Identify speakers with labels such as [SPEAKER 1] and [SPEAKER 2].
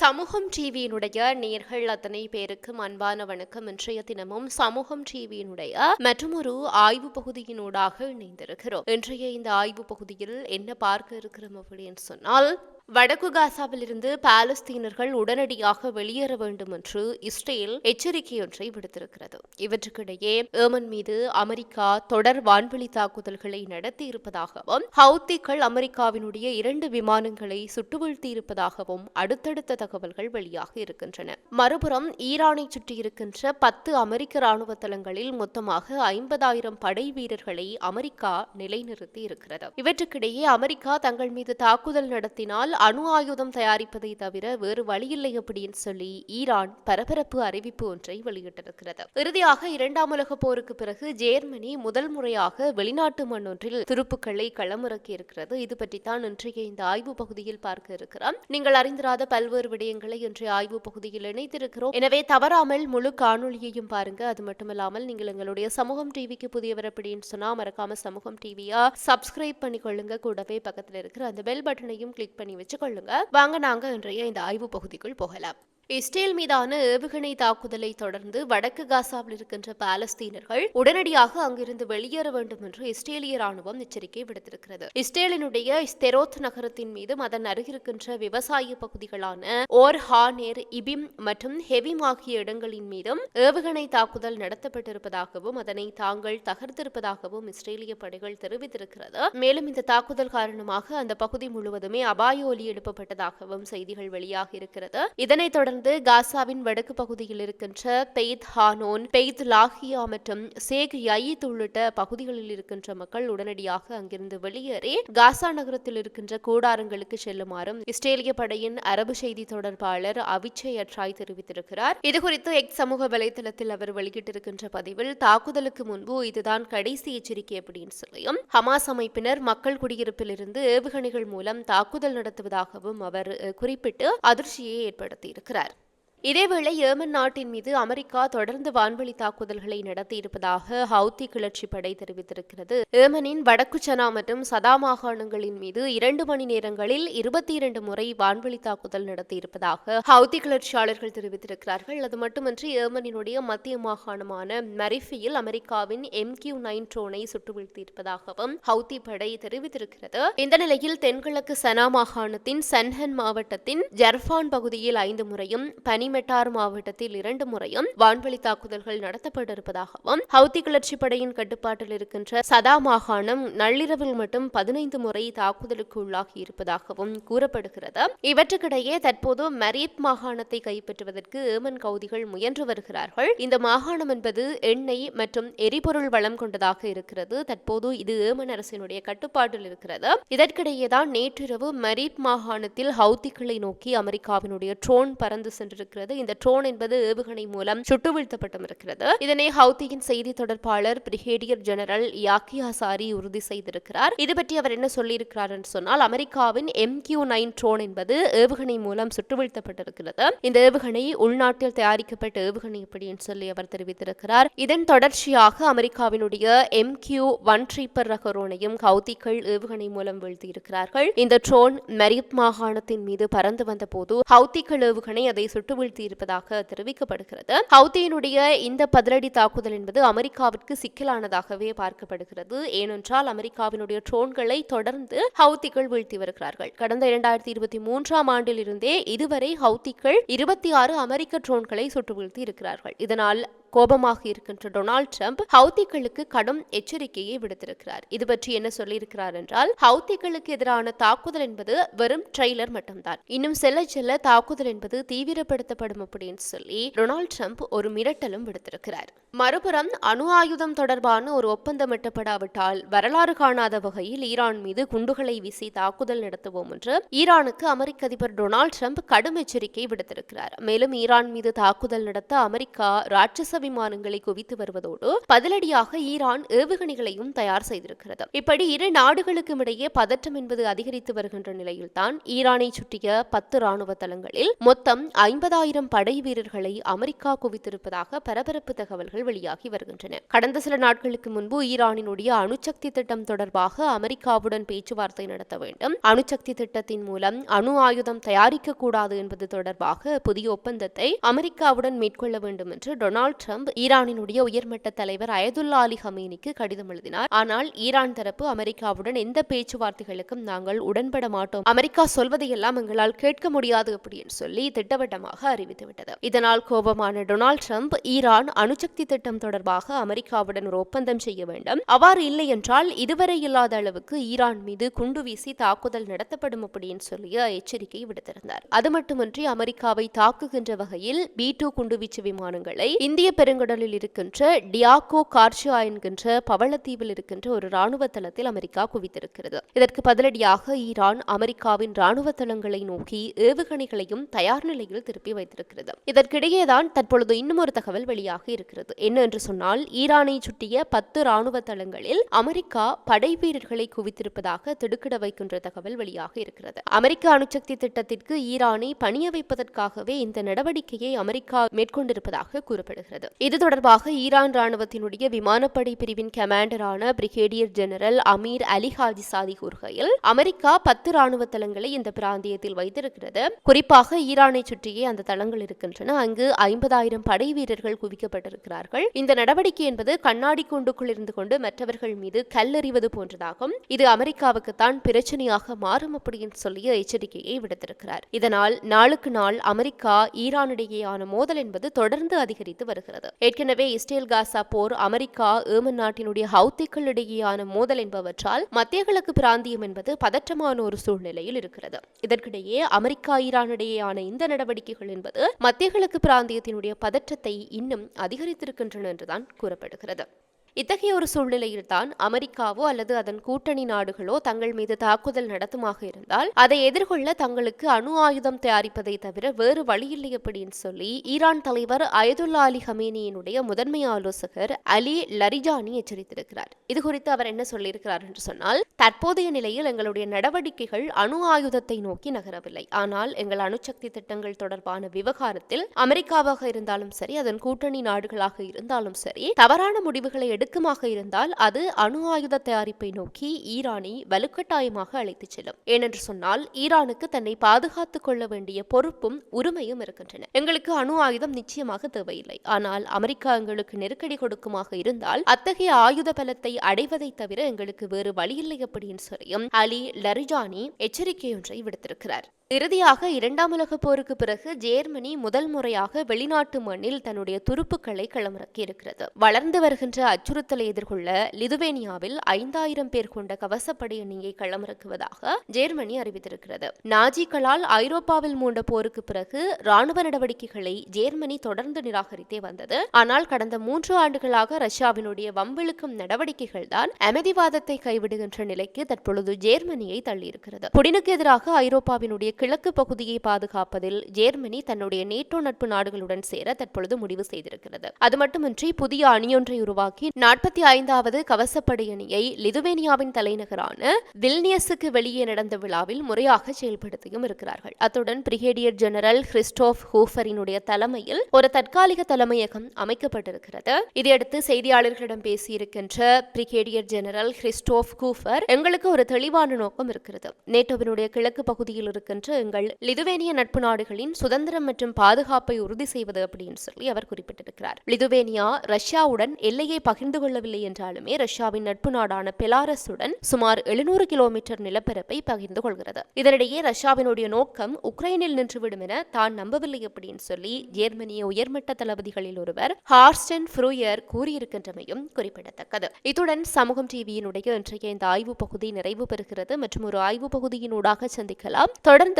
[SPEAKER 1] சமூகம் டிவியினுடைய நேர்கள் அத்தனை பேருக்கும் அன்பான வணக்கம் இன்றைய தினமும் சமூகம் டிவியினுடைய மற்றொரு ஆய்வு பகுதியினூடாக இணைந்திருக்கிறோம். இன்றைய இந்த ஆய்வு பகுதியில் என்ன பார்க்க இருக்கிறோம் அப்படின்னு சொன்னால் வடக்கு காசாவிலிருந்து பாலஸ்தீனர்கள் உடனடியாக வெளியேற வேண்டும் என்று இஸ்ரேல் எச்சரிக்கை ஒன்றை விடுத்திருக்கிறது. இவற்றுக்கிடையே ஏமன் மீது அமெரிக்கா தொடர் வான்வெளி தாக்குதல்களை நடத்தி இருப்பதாகவும் ஹவுத்திகள் அமெரிக்காவினுடைய இரண்டு விமானங்களை சுட்டு வீழ்த்தியிருப்பதாகவும் அடுத்தடுத்த தகவல்கள் வெளியாக இருக்கின்றன. மறுபுறம் ஈரானை சுற்றியிருக்கின்ற பத்து அமெரிக்க ராணுவ தளங்களில் மொத்தமாக ஐம்பதாயிரம் படை வீரர்களை அமெரிக்கா நிலைநிறுத்தி இருக்கிறது இவற்றுக்கிடையே அமெரிக்கா தங்கள் மீது தாக்குதல் நடத்தினால் அணு ஆயுதம் தயாரிப்பதை தவிர வேறு வழியில்லை அப்படின்னு சொல்லி ஈரான் பரபரப்பு அறிவிப்பு ஒன்றை வெளியிட்டிருக்கிறது. இறுதியாக இரண்டாம் உலக போருக்கு பிறகு ஜேர்மனி முதல் முறையாக வெளிநாட்டு மண்ணொன்றில் துருப்புக்களை களமிறக்கி இருக்கிறது இது பற்றித்தான் இன்றைய இந்த ஆய்வு பகுதியில் பார்க்க இருக்கிறோம். நீங்கள் அறிந்திராத பல்வேறு விடயங்களை இன்றைய ஆய்வு பகுதியில் இணைத்திருக்கிறோம். எனவே தவறாமல் முழு காணொலியையும் பாருங்க. அது மட்டுமல்லாமல் நீங்கள் எங்களுடைய சமூகம் டிவிக்கு புதியவர் அப்படின்னு சொன்னா மறக்காம சமூகம் டிவியா சப்ஸ்கிரைப் பண்ணிக்கொள்ளுங்க. கூடவே பக்கத்தில் இருக்கிற அந்த பெல் பட்டனையும் கிளிக் பண்ணி வச்சுக்கொள்ளுங்க. வாங்க நாங்க இன்றைய இந்த ஆய்வு பகுதிக்குள் போகலாம். இஸ்ரேல் மீதான ஏவுகணை தாக்குதலை தொடர்ந்து வடக்கு காசாவில் இருக்கின்ற பாலஸ்தீனர்கள் உடனடியாக அங்கிருந்து வெளியேற வேண்டும் என்று இஸ்ரேலிய ராணுவம் எச்சரிக்கை விடுத்திருக்கிறது. இஸ்ரேலினுடைய ஸ்தெரோத் நகரத்தின் மீதும் அதன் அருகிருக்கின்ற விவசாய பகுதிகளான ஓர் ஹானேர் இபிம் மற்றும் ஹெவிம் ஆகிய இடங்களின் மீதும் ஏவுகணை தாக்குதல் நடத்தப்பட்டிருப்பதாகவும் அதனை தாங்கள் தகர்த்திருப்பதாகவும் இஸ்ரேலிய படைகள் தெரிவித்திருக்கிறது. மேலும் இந்த தாக்குதல் காரணமாக அந்த பகுதி முழுவதுமே அபாய ஒலி எழுப்பப்பட்டதாகவும் செய்திகள் வெளியாகியிருக்கிறது இதனைத் தொடர்ந்து காசாவின் வடக்கு பகுதியில் இருக்கின்ற பெய்த் ஹானோன் பெய்த் லாகியா மற்றும் சேக் யயித் உள்ளிட்ட பகுதிகளில் இருக்கின்ற மக்கள் உடனடியாக அங்கிருந்து வெளியேறி காசா நகரத்தில் இருக்கின்ற கூடாரங்களுக்கு செல்லுமாறும் இஸ்ரேலிய படையின் அரபு செய்தி தொடர்பாளர் அவிச்சை அட்ராய் தெரிவித்திருக்கிறார். இதுகுறித்து எக்ஸ் சமூக வலைதளத்தில் அவர் வெளியிட்டிருக்கின்ற பதிவில் தாக்குதலுக்கு முன்பு இதுதான் கடைசி எச்சரிக்கை அப்படின்னு சொல்லியும் ஹமாஸ் அமைப்பினர் மக்கள் குடியிருப்பிலிருந்து ஏவுகணைகள் மூலம் தாக்குதல் நடத்துவதாகவும் அவர் குறிப்பிட்டு அதிர்ச்சியை ஏற்படுத்தியிருக்கிறார். இதேவேளை ஏமன் நாட்டின் மீது அமெரிக்கா தொடர்ந்து வான்வழி தாக்குதல்களை நடத்தியிருப்பதாக ஹவுத்தி கிளர்ச்சி படை தெரிவித்திருக்கிறது. ஏமனின் வடக்கு சனா மற்றும் சதா மாகாணங்களின் மீது இரண்டு மணி நேரங்களில் இருபத்தி இரண்டு முறை வான்வழி தாக்குதல் நடத்தியிருப்பதாக ஹவுத்தி கிளர்ச்சியாளர்கள் தெரிவித்திருக்கிறார்கள். அது மட்டுமின்றி ஏமனினுடைய மத்திய மாகாணமான மரிஃபியில் அமெரிக்காவின் எம் கியூ நைன் ட்ரோனை சுட்டு வீழ்த்தியிருப்பதாகவும் ஹவுத்தி படை தெரிவித்திருக்கிறது. இந்த நிலையில் தென்கிழக்கு சனா மாகாணத்தின் சன்ஹன் மாவட்டத்தின் ஜர்ஃபான் பகுதியில் ஐந்து முறையும் பனி பனிமெட்டார் மாவட்டத்தில் இரண்டு முறையும் வான்வழி தாக்குதல்கள் நடத்தப்பட்டிருப்பதாகவும் ஹவுத்தி கிளர்ச்சி படையின் கட்டுப்பாட்டில் இருக்கின்ற சதா மாகாணம் நள்ளிரவில் மட்டும் பதினைந்து முறை தாக்குதலுக்கு உள்ளாகி இருப்பதாகவும் கூறப்படுகிறது. இவற்றுக்கிடையே தற்போது மரீப் மாகாணத்தை கைப்பற்றுவதற்கு ஏமன் கவுதிகள் முயன்று வருகிறார்கள். இந்த மாகாணம் என்பது எண்ணெய் மற்றும் எரிபொருள் வளம் கொண்டதாக இருக்கிறது. தற்போது இது ஏமன் அரசினுடைய கட்டுப்பாட்டில் இருக்கிறது. இதற்கிடையேதான் நேற்றிரவு மரீப் மாகாணத்தில் ஹவுத்திகளை நோக்கி அமெரிக்காவினுடைய ட்ரோன் பறந்து சென்றிருக்கிறது. இந்த ட்ரோன் என்பது ஏவுகணை மூலம் சுட்டு வீழ்த்தப்பட்டும் இருக்கிறது. இதனை ஹவுத்தியின் செய்தி தொடர்பாளர் பிரிகேடியர் ஜெனரல் யாக்கி ஹசாரி உறுதி செய்திருக்கிறார். இது பற்றி அவர் என்ன சொல்லியிருக்கிறார் என்று சொன்னால் அமெரிக்காவின் எம் கியூ நைன் ட்ரோன் என்பது ஏவுகணை மூலம் சுட்டு வீழ்த்தப்பட்டிருக்கிறது. இந்த ஏவுகணை உள்நாட்டில் தயாரிக்கப்பட்ட ஏவுகணை அப்படின்னு சொல்லி அவர் தெரிவித்திருக்கிறார். இதன் தொடர்ச்சியாக அமெரிக்காவினுடைய எம் கியூ ஒன் ட்ரீப்பர் ரக ட்ரோனையும் ஹவுதிகள் ஏவுகணை மூலம் வீழ்த்தியிருக்கிறார்கள். இந்த ட்ரோன் மெரிப் மாகாணத்தின் மீது பறந்து வந்த போது ஹவுதிகள் ஏவுகணை அதை சுட்டு வீழ்த்தியிருப்பதாக தெரிவிக்கப்படுகிறது. ஹவுத்தியினுடைய இந்த பதிலடி தாக்குதல் என்பது அமெரிக்காவிற்கு சிக்கலானதாகவே பார்க்கப்படுகிறது. ஏனென்றால் அமெரிக்காவினுடைய ட்ரோன்களை தொடர்ந்து ஹவுத்திகள் வீழ்த்தி வருகிறார்கள். கடந்த இரண்டாயிரத்தி இருபத்தி மூன்றாம் ஆண்டிலிருந்தே இதுவரை ஹவுத்திகள் இருபத்தி ஆறு அமெரிக்க ட்ரோன்களை சுட்டு வீழ்த்தி இருக்கிறார்கள். இதனால் கோபமாக இருக்கின்ற டொனால்ட் ட்ரம்ப் ஹவுத்திகளுக்கு கடும் எச்சரிக்கையை விடுத்திருக்கிறார். இது பற்றி என்ன சொல்லியிருக்கிறார் என்றால் ஹவுத்திகளுக்கு எதிரான தாக்குதல் என்பது வெறும் ட்ரெய்லர் மட்டும்தான். இன்னும் செல்ல செல்ல தாக்குதல் என்பது தீவிரப்படுத்தப்படும் அப்படின்னு சொல்லி டொனால்ட் ட்ரம்ப் ஒரு மிரட்டலும் விடுத்திருக்கிறார். மறுபுறம் அணு ஆயுதம் தொடர்பான ஒரு ஒப்பந்தம் எட்டப்படாவிட்டால் வரலாறு காணாத வகையில் ஈரான் மீது குண்டுகளை வீசி தாக்குதல் நடத்துவோம் என்று ஈரானுக்கு அமெரிக்க அதிபர் டொனால்ட் ட்ரம்ப் கடும் எச்சரிக்கை விடுத்திருக்கிறார். மேலும் ஈரான் மீது தாக்குதல் நடத்த அமெரிக்கா ராட்சச விமானங்களை குவித்து வருவதோடு பதிலடியாக ஈரான் ஏவுகணைகளையும் தயார் செய்திருக்கிறது. இப்படி இரு நாடுகளுக்கும் இடையே பதற்றம் என்பது அதிகரித்து வருகின்ற நிலையில்தான் ஈரானை சுற்றிய பத்து ராணுவ தளங்களில் மொத்தம் ஐம்பதாயிரம் படை வீரர்களை அமெரிக்கா குவித்திருப்பதாக பரபரப்பு தகவல்கள் வெளியாகி வருகின்றன. கடந்த சில நாட்களுக்கு முன்பு ஈரானினுடைய அணுசக்தி திட்டம் தொடர்பாக அமெரிக்காவுடன் பேச்சுவார்த்தை நடத்த வேண்டும். அணுசக்தி திட்டத்தின் மூலம் அணு ஆயுதம் தயாரிக்க கூடாது என்பது தொடர்பாக புதிய ஒப்பந்தத்தை அமெரிக்காவுடன் மேற்கொள்ள வேண்டும் என்று டொனால்டு ட்ரம்ப் ஈரானினுடைய உயர்மட்ட தலைவர் அயதுல்லா அலி ஹமீனிக்கு கடிதம் எழுதினார். ஆனால் ஈரான் தரப்பு அமெரிக்காவுடன் எந்த பேச்சுவார்த்தைகளுக்கும் நாங்கள் உடன்பட மாட்டோம். அமெரிக்கா சொல்வதையெல்லாம் எங்களால் கேட்க முடியாது அப்படின்னு சொல்லி திட்டவட்டமாக அறிவித்துவிட்டது. இதனால் கோபமான டொனால்டு ட்ரம்ப் ஈரான் அணுசக்தி திட்டம் தொடர்பாக அமெரிக்காவுடன் ஒரு ஒப்பந்தம் செய்ய வேண்டும். அவ்வாறு இல்லை என்றால் இதுவரை இல்லாத அளவுக்கு ஈரான் மீது குண்டு வீசி தாக்குதல் நடத்தப்படும் அப்படின்னு சொல்லி எச்சரிக்கை விடுத்திருந்தார். அது மட்டுமின்றி அமெரிக்காவை தாக்குகின்ற வகையில் பி டூ குண்டுவீச்சு விமானங்களை இந்திய பெருங்கடலில் இருக்கின்ற டியாகோ கார்ஷியா என்கின்ற பவளத்தீவில் இருக்கின்ற ஒரு ராணுவ தளத்தில் அமெரிக்கா குவித்திருக்கிறது. இதற்கு பதிலடியாக ஈரான் அமெரிக்காவின் ராணுவ தளங்களை நோக்கி ஏவுகணைகளையும் தயார் நிலையில் திருப்பி வைத்திருக்கிறது. இதற்கிடையேதான் தற்பொழுது இன்னும் ஒரு தகவல் வெளியாக இருக்கிறது. என்ன என்று சொன்னால் ஈரானை சுட்டிய பத்து ராணுவ தளங்களில் அமெரிக்கா படை வீரர்களை குவித்திருப்பதாக திடுக்கிட வைக்கின்ற தகவல் வெளியாக இருக்கிறது. அமெரிக்க அணுசக்தி திட்டத்திற்கு ஈரானை பணிய வைப்பதற்காகவே இந்த நடவடிக்கையை அமெரிக்கா மேற்கொண்டிருப்பதாக கூறப்படுகிறது. இது தொடர்பாக ஈரான் ராணுவத்தினுடைய விமானப்படை பிரிவின் கமாண்டரான brigadier general Amir Ali Haji சாதி கூறுகையில் அமெரிக்கா பத்து ராணுவ தளங்களை இந்த பிராந்தியத்தில் வைத்திருக்கிறது. குறிப்பாக ஈரானை சுற்றியே அந்த தளங்கள் இருக்கின்றன. அங்கு ஐம்பதாயிரம் படை வீரர்கள் குவிக்கப்பட்டிருக்கிறார்கள். இந்த நடவடிக்கை என்பது கண்ணாடி கூண்டுக்குள் இருந்து கொண்டு மற்றவர்கள் மீது கல்லெறிவது போன்றதாகும். இது அமெரிக்காவுக்குத்தான் பிரச்சனையாக மாறும் அப்படின்னு சொல்லிய எச்சரிக்கையை விடுத்திருக்கிறார். இதனால் நாளுக்கு நாள் அமெரிக்கா ஈரானிடையேயான மோதல் என்பது தொடர்ந்து அதிகரித்து வருகிறது. ஏற்கனவே இஸ்ரேல் காசா போர் அமெரிக்கா ஏமன் நாட்டினுடைய ஹவுத்திகளிடையேயான மோதல் என்பவற்றால் மத்திய கிழக்கு பிராந்தியம் என்பது பதற்றமான ஒரு சூழ்நிலையில் இருக்கிறது. இதற்கிடையே அமெரிக்கா ஈரானிடையேயான இந்த நடவடிக்கைகள் என்பது மத்திய கிழக்கு பிராந்தியத்தினுடைய பதற்றத்தை இன்னும் அதிகரித்திருக்கின்றன என்றுதான் கூறப்படுகிறது. இத்தகைய ஒரு சூழ்நிலையில்தான் அமெரிக்காவோ அல்லது அதன் கூட்டணி நாடுகளோ தங்கள் மீது தாக்குதல் நடத்துமாக இருந்தால் அதை எதிர்கொள்ள தங்களுக்கு அணு ஆயுதம் தயாரிப்பதை தவிர வேறு வழியில்லை அப்படின்னு சொல்லி ஈரான் தலைவர் அயதுல்லா அலி ஹமேனியினுடைய முதன்மை ஆலோசகர் அலி லரிஜானி எச்சரித்திருக்கிறார். இது குறித்து அவர் என்ன சொல்லியிருக்கிறார் என்று சொன்னால் தற்போதைய நிலையில் எங்களுடைய நடவடிக்கைகள் அணு ஆயுதத்தை நோக்கி நகரவில்லை. ஆனால் எங்கள் அணுசக்தி திட்டங்கள் தொடர்பான விவகாரத்தில் அமெரிக்காவாக இருந்தாலும் சரி அதன் கூட்டணி நாடுகளாக இருந்தாலும் சரி தவறான முடிவுகளை நெடுக்கமாக இருந்தால் அது அணு ஆயுத தயாரிப்பை நோக்கி ஈரானை வலுக்கட்டாயமாக அழைத்துச் செல்லும். ஏனென்று சொன்னால் ஈரானுக்கு தன்னை பாதுகாத்துக் கொள்ள வேண்டிய பொறுப்பும் உரிமையும் இருக்கின்றன. எங்களுக்கு அணு ஆயுதம் நிச்சயமாக தேவையில்லை. ஆனால் அமெரிக்கா எங்களுக்கு நெருக்கடி கொடுக்குமாக இருந்தால் அத்தகைய ஆயுத பலத்தை அடைவதை தவிர எங்களுக்கு வேறு வழியில்லை அப்படின்னு சொல்லியும் அலி லரிஜானி எச்சரிக்கையொன்றை விடுத்திருக்கிறார். இறுதியாக இரண்டாம் உலகப் போருக்கு பிறகு ஜேர்மனி முதல் முறையாக வெளிநாட்டு மண்ணில் தன்னுடைய துருப்புக்களை களமிறக்கியிருக்கிறது. வளர்ந்து வருகின்ற அச்சுறுத்தலை எதிர்கொள்ள லிதுவேனியாவில் ஐந்தாயிரம் பேர் கொண்ட கவசப்படை எண்ணியை களமிறக்குவதாக ஜேர்மனி அறிவித்திருக்கிறது. நாஜிக்களால் ஐரோப்பாவில் மூண்ட போருக்கு பிறகு ராணுவ நடவடிக்கைகளை ஜேர்மனி தொடர்ந்து நிராகரித்தே வந்தது. ஆனால் கடந்த மூன்று ஆண்டுகளாக ரஷ்யாவினுடைய வம்பிழுக்கும் நடவடிக்கைகள் தான் அமைதிவாதத்தை கைவிடுகின்ற நிலைக்கு தற்பொழுது ஜேர்மனியை தள்ளியிருக்கிறது. புடினுக்கு எதிராக ஐரோப்பாவினுடைய கிழக்கு பகுதியை பாதுகாப்பதில் ஜேர்மனி தன்னுடைய நேட்டோ நட்பு நாடுகளுடன் சேர தற்பொழுது முடிவு செய்திருக்கிறது. அது மட்டுமின்றி புதிய அணியொன்றை உருவாக்கி நாற்பத்தி ஐந்தாவது கவசப்படை அணியை லிதுவேனியாவின் தலைநகரான வில்னியஸுக்கு வெளியே நடந்த விழாவில் முறையாக செயல்படுத்தியும் இருக்கிறார்கள். அத்துடன் பிரிகேடியர் ஜெனரல் கிறிஸ்டோப் ஹூஃபரினுடைய தலைமையில் ஒரு தற்காலிக தலைமையகம் அமைக்கப்பட்டிருக்கிறது. இதையடுத்து செய்தியாளர்களிடம் பேசியிருக்கின்ற பிரிகேடியர் ஜெனரல் கிறிஸ்டோப் கூஃபர் எங்களுக்கு ஒரு தெளிவான நோக்கம் இருக்கிறது. நேட்டோவினுடைய கிழக்கு பகுதியில் இருக்கின்ற எங்கள் லிதுவேனிய நட்பு நாடுகளின் சுதந்திரம் மற்றும் பாதுகாப்பை உறுதி செய்வது அப்படின்னு சொல்லி அவர் குறிப்பிட்டிருக்கிறார். லிதுவேனியா ரஷ்யாவுடன் எல்லையை பகிர்ந்து கொள்ளவில்லை என்றாலுமே ரஷ்யாவின் நட்பு நாடான பெலாரஸுடன் சுமார் எழுநூறு கிலோமீட்டர் நிலப்பரப்பை பகிர்ந்து கொள்கிறது. இதனிடையே ரஷ்யாவினுடைய நோக்கம் உக்ரைனில் நின்றுவிடும் என தான் நம்பவில்லை அப்படின்னு சொல்லி ஜேர்மனிய உயர்மட்ட தளபதிகளில் ஒருவர் ஹார்ஸ்டன் ஃப்ரூயர் கூறியிருக்கின்றமையும் குறிப்பிடத்தக்கது. இத்துடன் சமூகம் டிவியினுடைய இன்றைய இந்த ஆய்வு பகுதி நிறைவு பெறுகிறது. மற்றும் ஒரு ஆய்வு பகுதியினூடாக சந்திக்கலாம். தொடர்ந்து